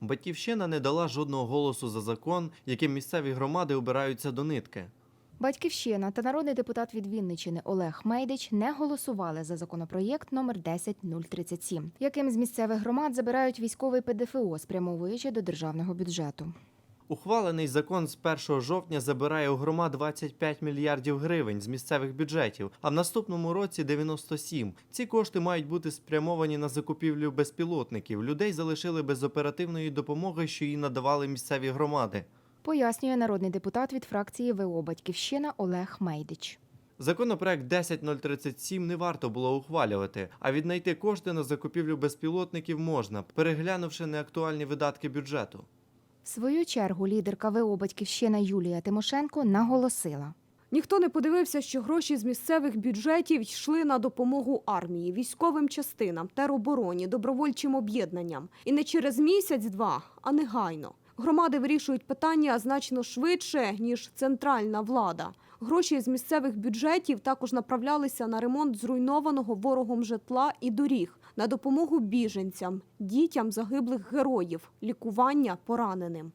Батьківщина не дала жодного голосу за закон, яким місцеві громади обираються до нитки. Батьківщина та народний депутат від Вінничини Олег Мейдич не голосували за законопроєкт номер 10037, яким з місцевих громад забирають військовий ПДФО, спрямовуючи до державного бюджету. Ухвалений закон з 1 жовтня забирає у громад 25 мільярдів гривень з місцевих бюджетів, а в наступному році 97. Ці кошти мають бути спрямовані на закупівлю безпілотників. Людей залишили без оперативної допомоги, що їй надавали місцеві громади. Пояснює народний депутат від фракції ВО Батьківщина Олег Мейдич. Законопроект 10037 не варто було ухвалювати, а віднайти кошти на закупівлю безпілотників можна, переглянувши неактуальні видатки бюджету. В свою чергу лідерка ВО Батьківщина Юлія Тимошенко наголосила. Ніхто не подивився, що гроші з місцевих бюджетів йшли на допомогу армії, військовим частинам, теробороні, добровольчим об'єднанням. І не через місяць-два, а негайно. Громади вирішують питання значно швидше, ніж центральна влада. Гроші з місцевих бюджетів також направлялися на ремонт зруйнованого ворогом житла і доріг, на допомогу біженцям, дітям загиблих героїв, лікування пораненим.